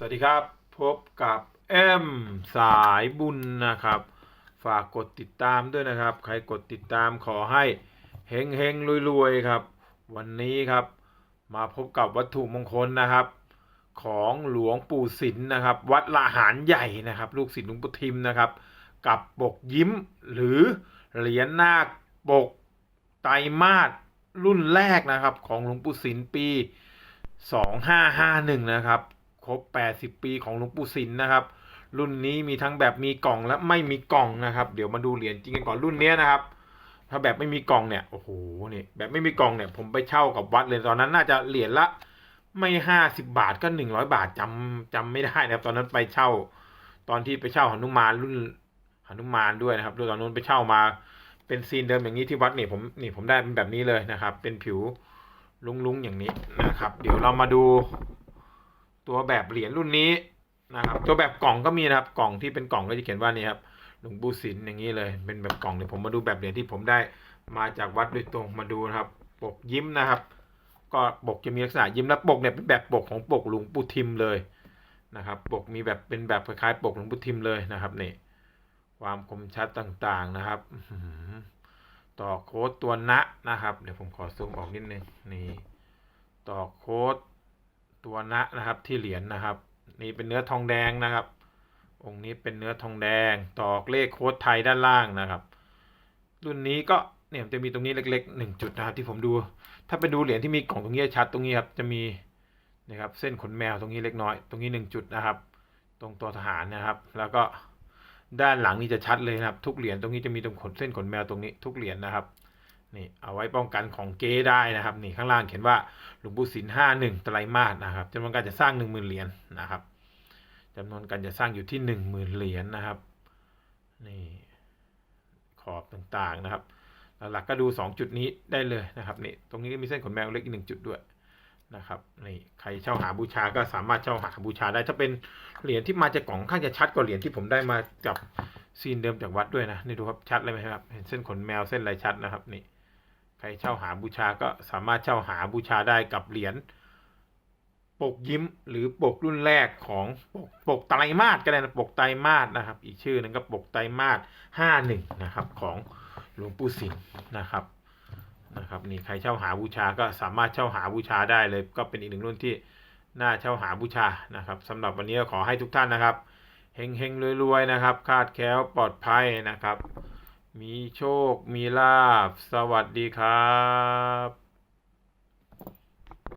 สวัสดีครับ พบกับเอ็มสายบุญนะครับ ฝากกดติดตามด้วยนะครับ ใครกดติดตามขอให้เฮงเฮงรวยรวยๆครับ วันนี้ครับ มาพบกับวัตถุมงคลนะครับ ของหลวงปู่ศิลป์นะครับ วัดละหารใหญ่นะครับ ลูกศิษย์หลวงปู่ทิมนะครับ กับปกยิ้มหรือเหรียญนาคปกไตรมาสรุ่นแรกนะครับ ของหลวงปู่ศิลป์ปี2551 นะครับ ครบ 80 ปีของหลวงปู่ศิลป์นะครับ รุ่นนี้มีทั้งแบบมีกล่องและไม่มีกล่องนะครับ เดี๋ยวมาดูเหรียญจริงกันก่อนรุ่นนี้นะครับ ถ้าแบบไม่มีกล่องเนี่ยโอ้โหนี่แบบไม่มีกล่องเนี่ย ผมไปเช่ากับวัดเลยตอนนั้นน่าจะเหรียญละไม่ห้าสิบาทก็หนึ่งร้อยบาทจำจำไม่ได้นะครับ ตอนนั้นไปเช่า ตอนที่ไปเช่าหนุมานรุ่นหนุมานด้วยนะครับด้วยตอนนู้นไปเช่ามาเป็นซีนเดิมอย่างนี้ที่วัดนี่ผมนี่ผมได้เป็นแบบนี้เลยนะครับ เป็นผิวลุงๆอย่างนี้นะครับ เดี๋ยวเรามาดู ตัวแบบเหรียญรุ่นนี้นะครับตัวแบบกล่องก็มีนะครับกล่องที่เป็นกล่องก็จะเขียนว่านี่ครับหลวงปู่ศิลป์อย่างนี้เลยเป็นแบบกล่องเดี๋ยวผมมาดูแบบเหรียญที่ผมได้มาจากวัดโดยตรงมาดูนะครับ ปกยิ้มนะครับ ก็ปกจะมีลักษณะยิ้มและปกเนี่ยเป็นแบบปกของปกหลวงปู่ทิมเลยนะครับปกมีแบบเป็นแบบคล้ายๆปกหลวงปู่ทิมเลยนะครับนี่ความคมชัดต่างๆนะครับต่อโค้ดตัวนะนะครับ เดี๋ยวผมขอซูมออกนิดนึงนี่ต่อโค้ด วนะนะครับที่เหรียญนะครับ นี่เป็นเนื้อทองแดงนะครับ องค์นี้เป็นเนื้อทองแดงตอกเลขโค้ดไทยด้านล่างนะครับ รุ่นนี้ก็เนี่ยจะมีตรงนี้เล็กๆหนึ่งจุดนะครับที่ผมดู ถ้าไปดูเหรียญที่มีกล่องตรงนี้ชัดตรงนี้ครับจะมีนะครับเส้นขนแมวตรงนี้เล็กน้อย ตรงนี้หนึ่งจุดนะครับ ตรงตัวทหารนะครับ แล้วก็ด้านหลังนี่จะชัดเลยนะครับ ทุกเหรียญตรงนี้จะมีตรงขนเส้นขนแมวตรงนี้ทุกเหรียญนะครับ นี่เอาไว้ป้องกันของเก๊ได้นะครับนี่ข้างล่างเขียนว่าหลวงปู่ศิลห้าหนึ่งไตรมาสนะครับจำนวนการจะสร้างหนึ่งหมื่นเหรียญนะครับจำนวนการจะสร้างอยู่ที่หนึ่งหมื่นเหรียญนะครับนี่ขอบต่างๆนะครับหลักๆก็ดู 2 จุดนี้ได้เลยนะครับนี่ตรงนี้ก็มีเส้นขนแมวเล็กอีกหนึ่งจุดด้วยนะครับนี่ใครเช่าหาบูชาก็สามารถเช่าหาบูชาได้ถ้าเป็นเหรียญที่มาจากกล่องข้างจะชัดกว่าเหรียญที่ผมได้มาจากซีนเดิมจากวัดด้วยนะนี่ดูครับชัดเลยไหมครับเห็นเส้นขนแมวเส้นลายชัดนะครับนี่ ใครเช่าหาบูชาก็สามารถเช่าหาบูชาได้กับเหรียญปกยิ้มหรือปกรุ่นแรกของปกปกไตรมาสก็ได้นะปกไตรมาสนะครับ อีกชื่อนึงก็ปกไตรมาสห้าหนึ่งนะครับของหลวงปู่สิงห์นะครับนะครับนี่ใครเช่าหาบูชาก็สามารถเช่าหาบูชาได้เลย ก็เป็นอีกหนึ่งรุ่นที่น่าเช่าหาบูชานะครับสำหรับวันนี้ขอให้ทุกท่านนะครับเฮงเฮงรวยๆนะครับ คาดแคล้วปลอดภัยนะครับ มีโชค มีลาบ สวัสดีครับ